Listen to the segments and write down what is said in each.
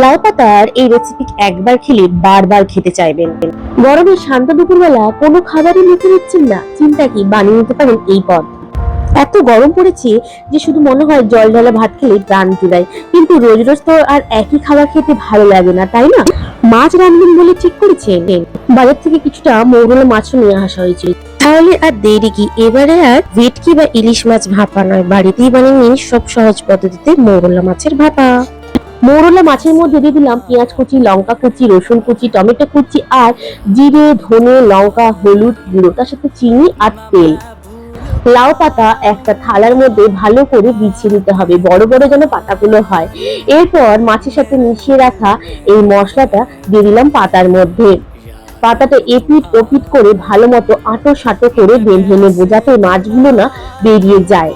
লাউ পাতার এই রেসিপি একবার খেলে বারবার খেতে চাইবেন। গরমের শান্ত দুপুরবেলা কোনো খাবারই মুখে দিচ্ছেন না। চিন্তা কি, বানিয়ে নিতে পারেন এই পদ। এত গরম পড়েছে যে শুধু মনে হয় জল ঢালা ভাত খেলে প্রাণ জুড়ায়। কিন্তু রোজ রোজ তো আর একই খাবার খেতে ভালো লাগে না, তাই না? মাছ রাঁধবেন বলে ঠিক করেছেন। বাজার থেকে কিছুটা মৌরলা মাছও নিয়ে আসা হয়েছিল তাহলে আর দেরি কি? এবারে আর ভেটকি বা ইলিশ মাছ ভাপা নয়। বাড়িতেই বানিয়ে নিন সব সহজ পদ্ধতিতে মৌরলা মাছের ভাপা। মৌরলা মাছের মধ্যে দিয়ে দিলাম পেঁয়াজ কুচি, লঙ্কা কুচি, রসুন কুচি, টমেটো কুচি আর জিরে, ধনে, লঙ্কা, হলুদ গুঁড়ো, তার সাথে চিনি আর তেল। লাউ পাতা একটা থালার মধ্যে ভালো করে বিছিয়ে নিতে হবে, বড় বড় যেন পাতাগুলো হয়। এরপর মাছের সাথে মিশিয়ে রাখা এই মশলাটা দিয়ে দিলাম পাতার মধ্যে। পাতাটা এপিট ওপিট করে ভালো মতো আটো সাটো করে বেঁধে নেব, যাতে মাছগুলো না বেরিয়ে যায়।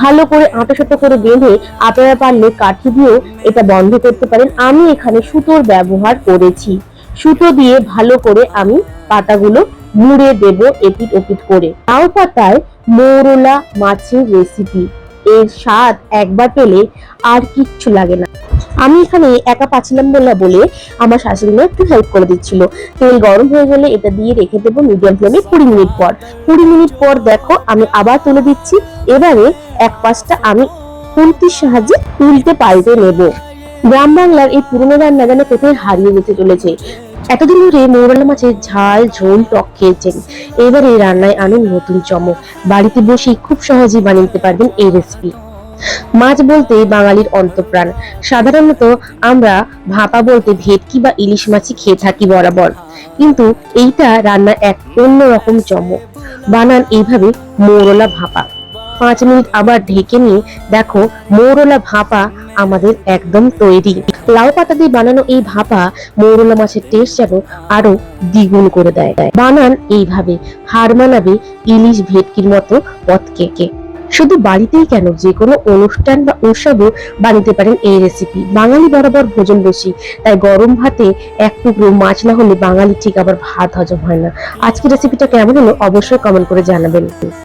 ভালো করে আঁটো সাঁটো করে বেঁধে আপনারা পারলে কাঠি দিয়েও এটা বন্ধ করতে পারেন। আমি এখানে সুতোর ব্যবহার করেছি। সুতো দিয়ে ভালো করে আমি পাতাগুলো মুড়ে দেব এপিট ওপিট করে। লাউ পাতায় মৌরলা মাছের রেসিপি এর স্বাদ একবার পেলে আর কিচ্ছু লাগে না। আমি এখানে একা পাচ্ছিলাম বলে বলে আমার শাশুড়ি একটু হেল্প করে দিচ্ছিল। তেল গরম হয়ে গেলে এটা দিয়ে রেখে দেবো মিডিয়াম ফ্লেমে কুড়ি মিনিট পর। কুড়ি মিনিট পর দেখো আমি আবার তুলে দিচ্ছি। এবারে এক পাশটা আমি খুন্তির সাহায্যে উল্টে পাল্টে নেব। গ্রাম বাংলার এই পুরনো রান্না যেন কোথায় হারিয়ে যেতে চলেছে। এতদিন ধরে মৌরালা মাছের ঝাল, ঝোল, টক খেয়েছেন। এবার এই রান্নায় আনুন নতুন চমক। বাড়িতে বসেই খুব সহজেই বানিয়ে নিতে পারবেন এই রেসিপি মাছ বলতে বাঙালির অন্তপ্রাণ। সাধারণত আমরা ভাপা বলতে ভেটকি বা ইলিশ মাছই খেয়ে থাকি বরাবর। কিন্তু এইটা রান্নার এক অন্যরকম চমক। বানান এইভাবে মৌরলা ভাপা। পাঁচ মিনিট আবার ঢেকে নিয়ে দেখো, মৌরলা ভাপা আমাদের একদম তৈরি। লাউ পাতা দিয়ে বানানো এই ভাপা মৌরলা মাছের টেস্ট যেন আরও দ্বিগুণ করে দেয়। বানান এইভাবে হার মানাবে ইলিশ ভেটকির মতো পথ কেকে শুধু বাড়িতেই কেন যে কোনো অনুষ্ঠান বা উৎসবেও বানাতে পারেন এই রেসিপি বাঙালি বরাবর ভোজন বেশি, তাই গরম ভাতে এক টুকরো মাছ না হলে বাঙালি ঠিক আবার ভাত হজম হয় না। আজকের রেসিপিটা কেমন হলো অবশ্যই কমেন্ট করে জানাবেন।